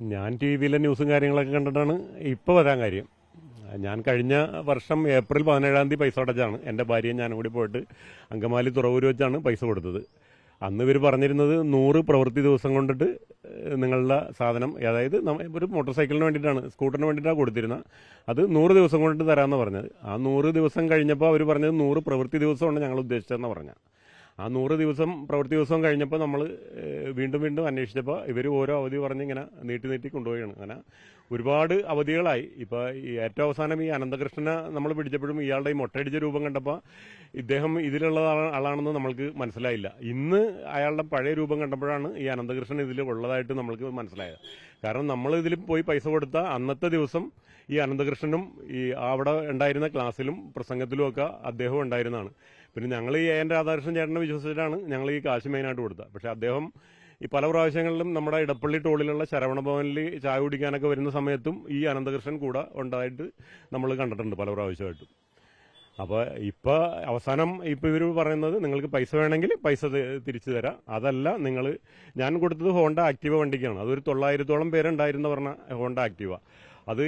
ഞാൻ ടി വിയിലെ ന്യൂസും കാര്യങ്ങളൊക്കെ കണ്ടിട്ടാണ് ഇപ്പോൾ വരാൻ കാര്യം. ഞാൻ കഴിഞ്ഞ വർഷം ഏപ്രിൽ പതിനേഴാം തീയതി പൈസ അടച്ചാണ്. എന്റെ ഭാര്യയും ഞാൻ കൂടി പോയിട്ട് അങ്കമാലി തുറവൂര് വെച്ചാണ് പൈസ കൊടുത്തത്. അന്ന് ഇവർ പറഞ്ഞിരുന്നത് നൂറ് പ്രവൃത്തി ദിവസം കൊണ്ടിട്ട് നിങ്ങളുടെ സാധനം അതായത് ഒരു മോട്ടോർ സൈക്കിളിന് വേണ്ടിയിട്ടാണ് സ്കൂട്ടറിന് വേണ്ടിയിട്ടാണ് കൊടുത്തിരുന്നത്. അത് നൂറ് ദിവസം കൊണ്ടിട്ട് തരാമെന്ന് പറഞ്ഞത്. ആ നൂറ് ദിവസം കഴിഞ്ഞപ്പോൾ അവർ പറഞ്ഞത് നൂറ് പ്രവൃത്തി ദിവസമാണ് ഞങ്ങൾ ഉദ്ദേശിച്ചതെന്ന് പറഞ്ഞത്. ആ നൂറ് ദിവസം പ്രവൃത്തി ദിവസം കഴിഞ്ഞപ്പോൾ നമ്മൾ വീണ്ടും വീണ്ടും അന്വേഷിച്ചപ്പോൾ ഇവർ ഓരോ അവധി പറഞ്ഞ് ഇങ്ങനെ നീട്ടി നീട്ടി കൊണ്ടുപോവുകയാണ്. അങ്ങനെ ഒരുപാട് അവധികളായി. ഇപ്പോൾ ഈ ഏറ്റവും അവസാനം ഈ അനന്തകൃഷ്ണനെ നമ്മൾ പിടിച്ചപ്പോഴും ഇയാളുടെ ഈ മൊട്ടയടിച്ച രൂപം കണ്ടപ്പോൾ ഇദ്ദേഹം ഇതിലുള്ള ആളാ- ആളാണെന്ന് നമ്മൾക്ക് മനസ്സിലായില്ല. ഇന്ന് അയാളുടെ പഴയ രൂപം കണ്ടപ്പോഴാണ് ഈ അനന്തകൃഷ്ണൻ ഇതിൽ ഉള്ളതായിട്ട് നമ്മൾക്ക് മനസ്സിലായത്. കാരണം നമ്മൾ ഇതിൽ പോയി പൈസ കൊടുത്ത അന്നത്തെ ദിവസം ഈ അനന്തകൃഷ്ണനും ഈ അവിടെ ഉണ്ടായിരുന്ന ക്ലാസ്സിലും പ്രസംഗത്തിലും ഒക്കെ അദ്ദേഹം ഉണ്ടായിരുന്നതാണ്. പിന്നെ ഞങ്ങൾ ഈ എൻ രാധാകൃഷ്ണൻ ചേട്ടനെ വിശ്വസിച്ചിട്ടാണ് ഞങ്ങൾ ഈ കാശ് മെയിനായിട്ട് കൊടുത്തത്. പക്ഷെ അദ്ദേഹം ഈ പല പ്രാവശ്യങ്ങളിലും നമ്മുടെ ഇടപ്പള്ളി ടോളിലുള്ള ശരവണ ഭവനിൽ ചായ കുടിക്കാനൊക്കെ വരുന്ന സമയത്തും ഈ അനന്തകൃഷ്ണൻ കൂടെ ഉണ്ടായിട്ട് നമ്മൾ കണ്ടിട്ടുണ്ട് പല പ്രാവശ്യമായിട്ടും. അപ്പോൾ ഇപ്പോൾ അവസാനം ഇപ്പോൾ ഇവർ പറയുന്നത് നിങ്ങൾക്ക് പൈസ വേണമെങ്കിൽ പൈസ തിരിച്ചു തരാം. അതല്ല നിങ്ങൾ ഞാൻ കൊടുത്തത് ഹോണ്ട ആക്റ്റീവ വണ്ടിക്കാണ്. അതൊരു തൊള്ളായിരത്തോളം പേരുണ്ടായിരുന്നു പറഞ്ഞ ഹോണ്ട ആക്റ്റീവ അത്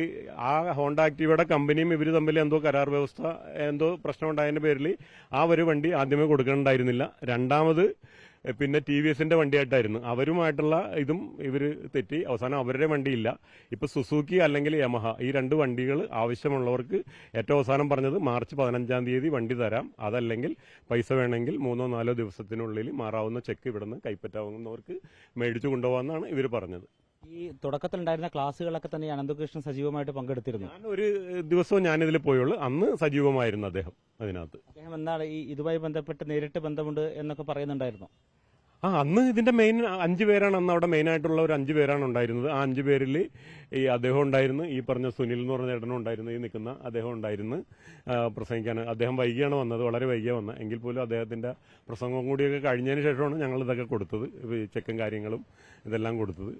ആ ഹോണ്ട ആക്റ്റീവയുടെ കമ്പനിയും ഇവർ തമ്മിൽ എന്തോ കരാർ വ്യവസ്ഥ എന്തോ പ്രശ്നം ഉണ്ടായതിന്റെ പേരിൽ ആ ഒരു വണ്ടി ആദ്യമേ കൊടുക്കണ്ടായിരുന്നില്ല രണ്ടാമത് പിന്നെ ടി വി എസിന്റെ വണ്ടിയായിട്ടായിരുന്നു. അവരുമായിട്ടുള്ള ഇതും ഇവർ തെറ്റി. അവസാനം അവരുടെ വണ്ടിയില്ല. ഇപ്പൊ സുസൂക്കി അല്ലെങ്കിൽ യമഹ ഈ രണ്ട് വണ്ടികൾ ആവശ്യമുള്ളവർക്ക് ഏറ്റവും അവസാനം പറഞ്ഞത് മാർച്ച് പതിനഞ്ചാം തീയതി വണ്ടി തരാം. അതല്ലെങ്കിൽ പൈസ വേണമെങ്കിൽ മൂന്നോ നാലോ ദിവസത്തിനുള്ളിൽ മാറാവുന്ന ചെക്ക് ഇവിടുന്ന് കൈപ്പറ്റാവുന്നവർക്ക് മേടിച്ചു കൊണ്ടുപോകാമെന്നാണ് ഇവർ പറഞ്ഞത്. ഈ തുടക്കത്തിലുണ്ടായിരുന്ന ക്ലാസ്സുകളൊക്കെ തന്നെ അനന്തകൃഷ്ണൻ സജീവമായിട്ട് പങ്കെടുത്തിരുന്നു. ഞാൻ ഒരു ദിവസവും ഞാനിതിൽ പോയുള്ളൂ. അന്ന് സജീവമായിരുന്നു അദ്ദേഹം അതിനകത്ത്. അദ്ദേഹം എന്താണ് ഈ ഇതുമായി ബന്ധപ്പെട്ട് നേരിട്ട് ബന്ധമുണ്ട് എന്നൊക്കെ പറയുന്നുണ്ടായിരുന്നു. ആ അന്ന് ഇതിന്റെ മെയിൻ അഞ്ചു പേരാണ് അന്ന് അവിടെ മെയിൻ ആയിട്ടുള്ള ഒരു അഞ്ചു പേരാണ് ഉണ്ടായിരുന്നത്. ആ അഞ്ചു പേരിൽ ഈ അദ്ദേഹം ഉണ്ടായിരുന്നു. ഈ പറഞ്ഞ സുനിൽ എന്ന് പറഞ്ഞ ചേട്ടനും ഉണ്ടായിരുന്നു. ഈ നിൽക്കുന്ന അദ്ദേഹം ഉണ്ടായിരുന്നു. പ്രസംഗിക്കാൻ അദ്ദേഹം വൈകിയാണ് വന്നത്. വളരെ വൈകിയാണ് വന്നത്. എങ്കിൽ പോലും അദ്ദേഹത്തിന്റെ പ്രസംഗം കൂടിയൊക്കെ കഴിഞ്ഞതിന് ശേഷമാണ് ഞങ്ങൾ ഇതൊക്കെ കൊടുത്തത്. ചെക്കും കാര്യങ്ങളും ഇതെല്ലാം കൊടുത്തത്.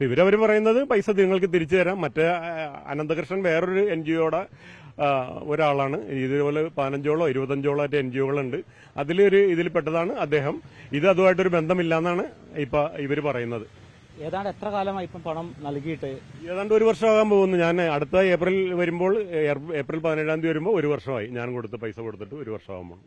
ഇവരവർ പറയുന്നത് പൈസ നിങ്ങൾക്ക് തിരിച്ചു തരാം. മറ്റേ അനന്തകൃഷ്ണൻ വേറൊരു എൻ ജി ഒയുടെ ഒരാളാണ്. ഇതുപോലെ പതിനഞ്ചോളോ ഇരുപത്തഞ്ചോളോ ആയിട്ട് എൻ ജി ഒകളുണ്ട്. അതിലൊരു ഇതിൽപ്പെട്ടതാണ് അദ്ദേഹം. ഇത് അതുമായിട്ടൊരു ബന്ധമില്ലാന്നാണ് ഇപ്പൊ ഇവർ പറയുന്നത്. ഏതാണ്ട് എത്ര കാലമായി ഇപ്പം പണം നൽകിയിട്ട്? ഏതാണ്ട് ഒരു വർഷമാകാൻ പോകുന്നു. ഞാൻ അടുത്ത ഏപ്രിൽ വരുമ്പോൾ ഏപ്രിൽ പതിനേഴാം തീയതി വരുമ്പോൾ ഒരു വർഷമായി ഞാൻ കൊടുത്ത പൈസ കൊടുത്തിട്ട് ഒരു വർഷമാകുമ്പോൾ